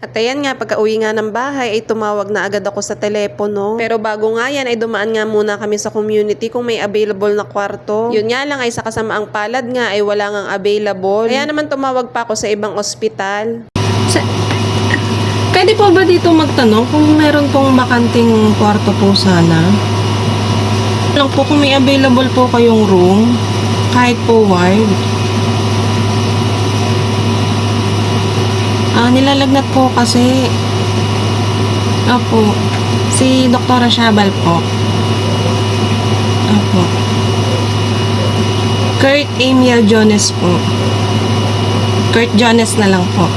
At ayan nga, pagka uwi nga ng bahay ay tumawag na agad ako sa telepono. Pero bago nga yan ay dumaan nga muna kami sa community kung may available na kwarto. Yun nga lang ay sa kasamaang palad nga ay wala ngang available. Kaya naman tumawag pa ako sa ibang ospital. Sa, pwede po ba dito magtanong kung meron pong makanting kwarto po sana? Lang po kung may available po kayong room, kahit po ward. Nilalagnat po kasi. Opo. Si Doktora Shabal po. Opo. Kurt Emil Jones po. Kurt Jones na lang po.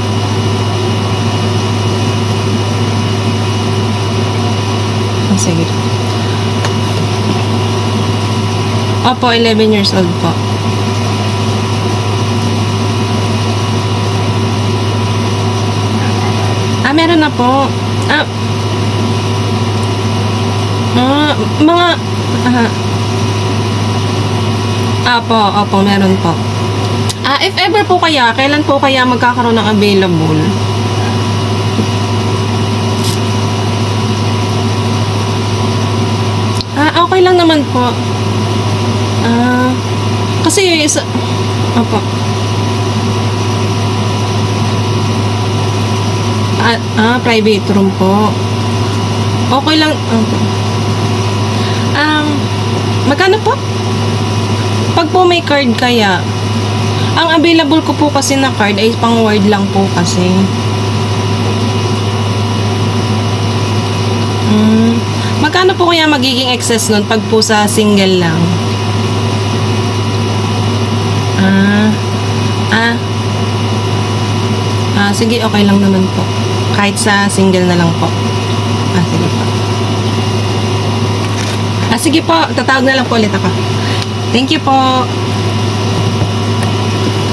Ah, sige. Opo, 11 years old po. Meron na po. Ah, ah mga, ah, Apo, opo, meron po. Ah, if ever po kaya, kailan po kaya magkakaroon ng available? Ah, okay lang naman po. Ah, kasi isa... Opo. Ah, private room po. Okay lang. Opo. Um, magkano po? Pag po may card kaya, ang available ko po kasi na card ay pang word lang po kasi. Mm, magkano po kaya magiging excess nun pag po sa single lang? Ah, ah, ah, sige, okay lang naman po. Kahit sa single na lang po. Ah, sige po. Ah, sige po, tatawag na lang po ulit ako. Thank you po.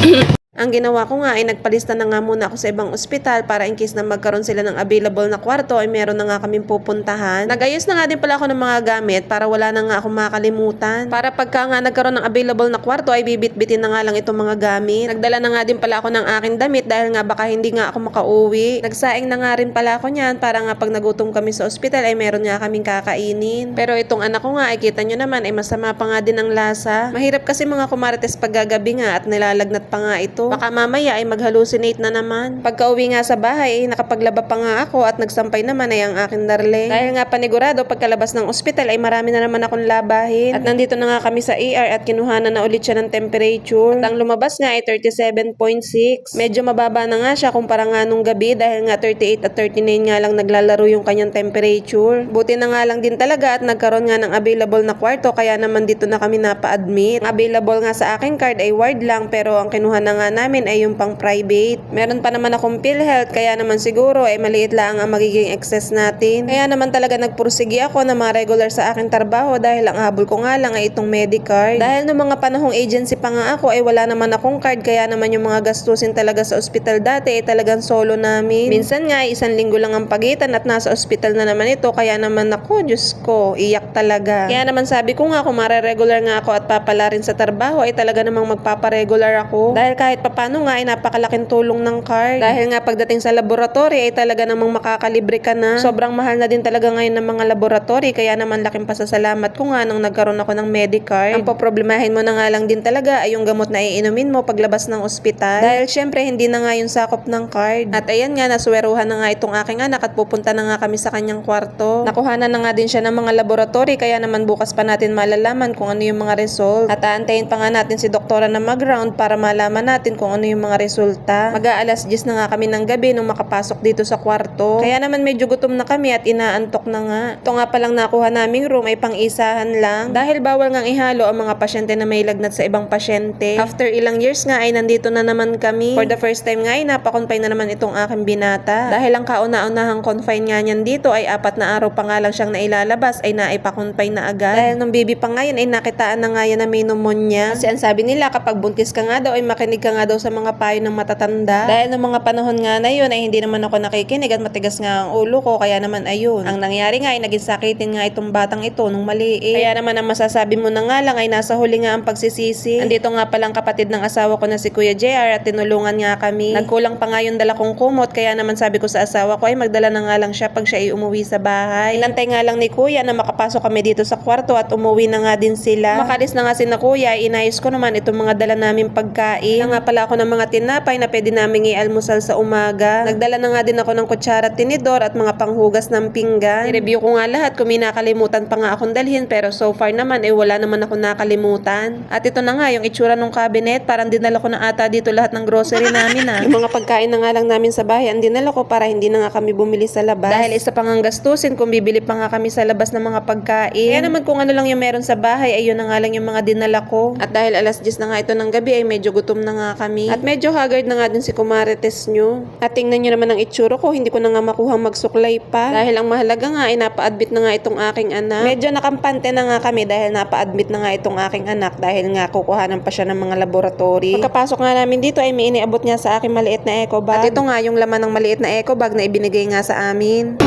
Ang ginawa ko nga ay nagpalista na nga muna ako sa ibang ospital para in case na magkaroon sila ng available na kwarto ay meron na nga kaming pupuntahan. Nagayos na nga din pala ako ng mga gamit para wala na nga akong makalimutan. Para pagka nga nagkaroon ng available na kwarto ay bibit-bitin na nga lang itong mga gamit. Nagdala na nga din pala ako ng aking damit dahil nga baka hindi nga ako makauwi. Nagsaing na nga rin pala ako niyan para nga pag nagutom kami sa ospital ay meron nga kaming kakainin. Pero itong anak ko nga ay kita nyo naman ay masama pa nga din ang lasa. Mahirap kasi mga kumarites paggagabi nga at nilalagnat pa nga ito. Baka mamaya ay mag-hallucinate na naman. Pagka uwi nga sa bahay, ay nakapaglaba pa nga ako at nagsampay naman ay ang aking darling. Dahil nga panigurado, pagkalabas ng ospital ay marami na naman akong labahin. At nandito na nga kami sa ER at kinuhanan na ulit siya ng temperature. At ang lumabas nga ay 37.6. Medyo mababa na nga siya kumpara nga nung gabi dahil nga 38 at 39 nga lang naglalaro yung kanyang temperature. Buti na nga lang din talaga at nagkaroon nga ng available na kwarto kaya naman dito na kami napa-admit. Available nga sa aking card ay ward lang pero ang kinuha na nga namin ay yung pang private. Meron pa naman akong PhilHealth kaya naman siguro ay maliit lang ang magiging excess natin. Kaya naman talaga nagpursigi ako na mga regular sa aking trabaho dahil ang habol ko nga lang ay itong Medicard. Dahil nung mga panahong agency pa nga ako ay wala naman akong card kaya naman yung mga gastusin talaga sa ospital dati ay talagang solo namin. Minsan nga ay isang linggo lang ang pagitan at nasa ospital na naman ito kaya naman ako, Diyos ko, iyak talaga. Kaya naman sabi ko nga kung mare-regular nga ako at papala rin sa trabaho ay talaga namang magpaparegular ako. Dahil kahit papano nga ay napakalaking tulong ng card. Dahil nga pagdating sa laboratory ay talaga namang makakalibre ka na. Sobrang mahal na din talaga ngayon ng mga laboratory kaya naman laking pasasalamat ko nga nung nagkaroon ako ng Medicard. Ang poproblemahin mo na nga lang din talaga ay yung gamot na iinumin mo paglabas ng ospital. Dahil syempre hindi na nga yung sakop ng card. At ayan nga nasweruhan na nga itong aking anak at pupunta na nga kami sa kanyang kwarto. Nakuhanan na nga din siya ng mga laboratory kaya naman bukas pa natin malalaman kung ano yung mga result. At aantayin pa nga natin si doktora na mag-round para malaman natin kung ano yung mga resulta. Mag-aalas 10 na nga kami ng gabi nung makapasok dito sa kwarto. Kaya naman medyo gutom na kami at inaantok na nga. Ito nga palang nakuha naming room ay pang-isahan lang. Dahil bawal ngang ihalo ang mga pasyente na may lagnat sa ibang pasyente. After ilang years nga ay nandito na naman kami. For the first time nga ay napakonfine na naman itong aking binata. Dahil ang kauna-unahang confine nga niyan dito ay apat na araw pa nga lang siyang nailalabas ay naipakonfine na agad. Dahil nung baby pa ngayon ay nakitaan na nga yan na may pneumonia. Kasi ang sabi nila kapag buntis ka nga daw ay makinig ka nga nga daw sa mga payo ng matatanda. Dahil ng mga panahon nga na yun ay hindi naman ako nakikinig at matigas nga ang ulo ko kaya naman ayun. Ang nangyari nga ay naging sakitin nga itong batang ito nung maliit. Kaya naman ang masasabi mo na nga lang ay nasa huli nga ang pagsisisi. Andito nga palang kapatid ng asawa ko na si Kuya JR at tinulungan nga kami. Nagkulang pa nga yung dala kong kumot kaya naman sabi ko sa asawa ko ay magdala na nga lang siya pag siya ay umuwi sa bahay. Inantay nga lang ni Kuya na makapasok kami dito sa kwarto at umuwi na nga din sila. Makalis na nga si na Kuya, inayos ko naman itong mga dala namin pagkain. Nga pala ako ng mga tinapay na pwede namin i-almusal sa umaga. Nagdala na nga din ako ng kutsara at tinidor at mga panghugas ng pinggan. I-review ko nga lahat kung may nakalimutan pa nga akong dalhin pero so far naman eh wala naman ako nakalimutan. At ito na nga yung itsura ng cabinet, parang dinala ko na ata dito lahat ng grocery namin ah. Yung mga pagkain na nga lang namin sa bahay, ang dinala ko para hindi na nga kami bumili sa labas. Dahil isa pang ang gastusin kung bibili pa nga kami sa labas ng mga pagkain. Kaya naman kung ano lang yung meron sa bahay, ayun na nga lang yung mga dinala ko. At dahil alas 10 na nga ito ng gabi, ay medyo gutom na nga kami. At medyo haggard na nga din si Kumarites nyo. At tingnan nyo naman ang itsura ko, hindi ko na nga makuhang magsuklay pa. Dahil ang mahalaga nga ay napa-admit na nga itong aking anak. Medyo nakampante na nga kami dahil napa-admit na nga itong aking anak dahil nga kukuhanan pa siya ng mga laboratory. Pagkapasok nga namin dito ay may iniabot niya sa akin maliit na eco bag. At ito nga yung laman ng maliit na eco bag na ibinigay nga sa amin.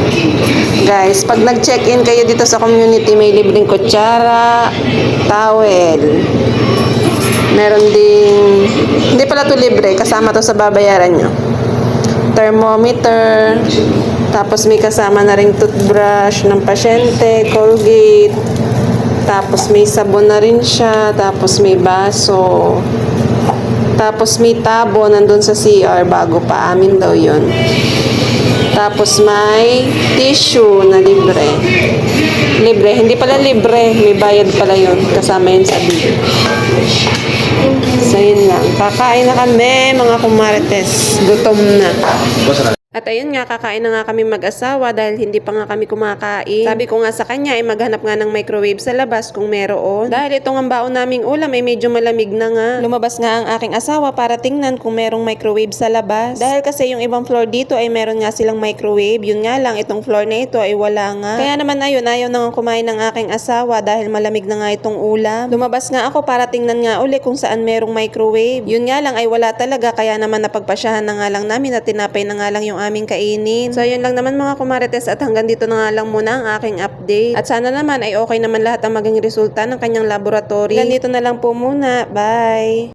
Guys, pag nag-check-in kayo dito sa community, may libreng kutsara, towel. Meron ding, hindi pala to libre, kasama to sa babayaran nyo. Thermometer, tapos may kasama na ring toothbrush ng pasyente, Colgate, tapos may sabon na rin siya, tapos may baso, tapos may tabo nandun sa CR bago pa amin daw yun. Tapos may tissue na libre. Libre. Hindi pala libre. May bayad pala yun. Kasama yun sa bill. So yun lang. Kakain na kami mga kumarites. Gutom na. At ayun nga, kakain na nga kami mag-asawa dahil hindi pa nga kami kumakain. Sabi ko nga sa kanya ay maghanap nga ng microwave sa labas kung meron. Dahil itong ang baon naming ulam ay medyo malamig na nga. Lumabas nga ang aking asawa para tingnan kung merong microwave sa labas. Dahil kasi yung ibang floor dito ay meron nga silang microwave. Yun nga lang, itong floor na ito ay wala nga. Kaya naman ayun, ayaw na nga kumain ng aking asawa dahil malamig na nga itong ulam. Lumabas nga ako para tingnan nga uli kung saan merong microwave. Yun nga lang ay wala talaga kaya naman napagpasyahan na nga lang namin at tinapay na nga lang yung aming kainin. So yun lang naman mga kumarites at hanggang dito na nga lang muna ang aking update. At sana naman ay okay naman lahat ang maging resulta ng kanyang laboratory. Hanggang dito na lang po muna. Bye!